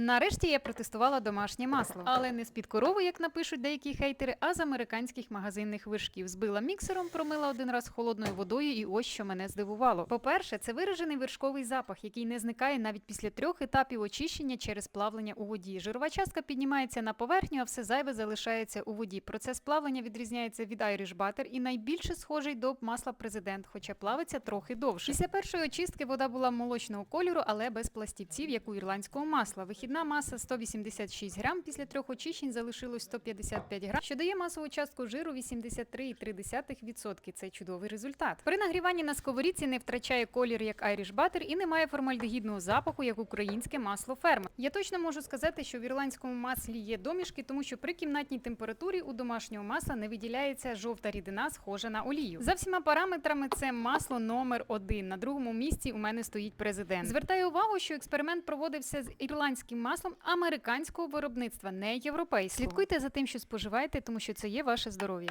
Нарешті я протестувала домашнє масло, але не з-під корови, як напишуть деякі хейтери, а з американських магазинних виршків. Збила міксером, промила один раз холодною водою, і ось що мене здивувало. По-перше, це виражений вершковий запах, який не зникає навіть після трьох етапів очищення через плавлення у воді. Жирова частка піднімається на поверхню, а все зайве залишається у воді. Процес плавлення відрізняється від Irish Butter і найбільше схожий до масла президент, хоча плавиться трохи довше. Після першої очистки вода була молочного кольору, але без пластівців, як у ірландського масла. Вихідна маса 186 грам. Після трьох очищень залишилось 155 грам, що дає масову частку жиру 83,3%. Це чудовий результат. При нагріванні на сковорідці не втрачає колір як Irish Butter і не має формальдегідного запаху, як українське масло ферма. Я точно можу сказати, що в ірландському маслі є домішки, тому що при кімнатній температурі у домашнього масла не виділяється жовта рідина, схожа на олію. За всіма параметрами це масло номер один. На другому місці у мене стоїть президент. Звертаю увагу, що експеримент проводився з ірландським маслом американського виробництва, не європейського. Слідкуйте за тим, що споживаєте, тому що це є ваше здоров'я.